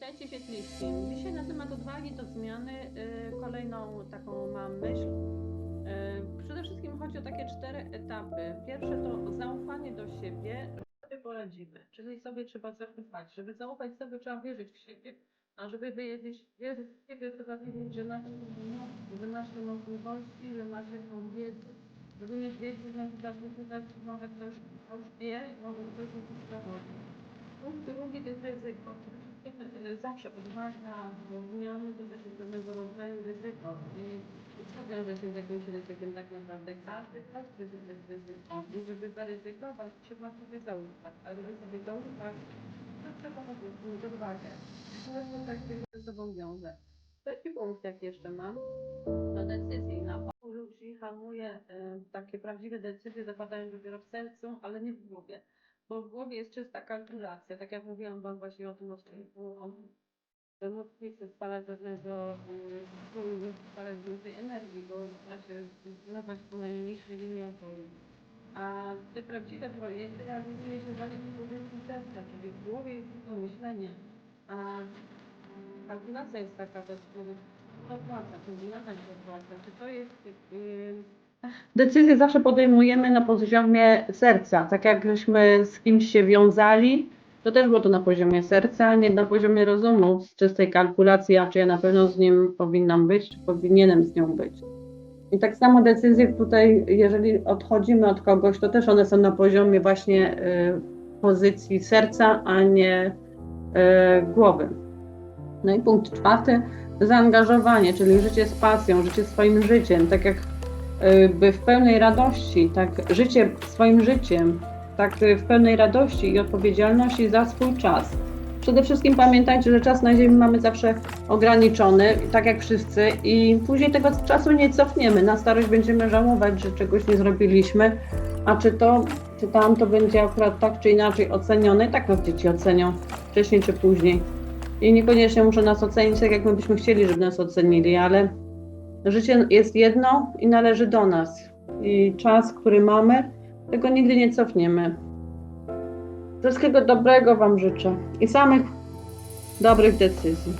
Witajcie świetliści. Dzisiaj na temat odwagi do zmiany y, kolejną taką mam myśl. Y, przede wszystkim chodzi o takie cztery etapy. Pierwsze to zaufanie do siebie, że sobie poradzimy, czyli sobie trzeba zaufać. Żeby zaufać sobie trzeba wierzyć w siebie, a żeby wierzyć, wierzyć w siebie trzeba wiedzieć, że możliwości, że macie możliwości, że macie tą wiedzę. Żeby mieć wiedzę, że zapytać, może ktoś wie, może ktoś zachodzi. Punkt drugi to jest ryzyko. Zawsze odważna do zmiany to też jest pewnego rodzaju ryzyko. I co wiąże się z jakimś ryzykiem tak naprawdę? Każdy każdy jest ryzyko. I żeby zaryzykować, trzeba sobie zaufać. A żeby sobie zaufać, to trzeba po prostu mieć odwagę. To tak się ze sobą wiąże. Trzeci punkt, jak jeszcze mam, to decyzji. Na paru ludzi hamuje e, takie prawdziwe decyzje, zapadają dopiero w sercu, ale nie w głowie bo w głowie jest czysta kalkulacja. Tak jak mówiłam Wam właśnie o tym odcinku, o że mózg nie chce spalać żadnego, y, spalać dużej energii, bo da się zlewać po najmniejszej oporu. A te prawdziwe projekty realizuje się właśnie w pozycji serca, czyli w głowie jest tylko myślenie. A kalkulacja jest taka też, to opłaca, czyli nadal się opłaca. Czy to jest... Yy, Decyzje zawsze podejmujemy na poziomie serca. Tak jak żeśmy z kimś się wiązali, to też było to na poziomie serca, a nie na poziomie rozumu, z czystej kalkulacji, a czy ja na pewno z nim powinnam być, czy powinienem z nią być. I tak samo decyzje tutaj, jeżeli odchodzimy od kogoś, to też one są na poziomie właśnie y, pozycji serca, a nie y, głowy. No i punkt czwarty, zaangażowanie, czyli życie z pasją, życie swoim życiem, tak jak by w pełnej radości, tak życie swoim życiem, tak w pełnej radości i odpowiedzialności za swój czas. Przede wszystkim pamiętajcie, że czas na Ziemi mamy zawsze ograniczony, tak jak wszyscy, i później tego czasu nie cofniemy. Na starość będziemy żałować, że czegoś nie zrobiliśmy, a czy to, czy tam to będzie akurat tak czy inaczej ocenione, tak nas dzieci ocenią wcześniej czy później. I niekoniecznie muszą nas ocenić tak, jak my byśmy chcieli, żeby nas ocenili, ale Życie jest jedno i należy do nas. I czas, który mamy, tego nigdy nie cofniemy. Wszystkiego dobrego Wam życzę i samych dobrych decyzji.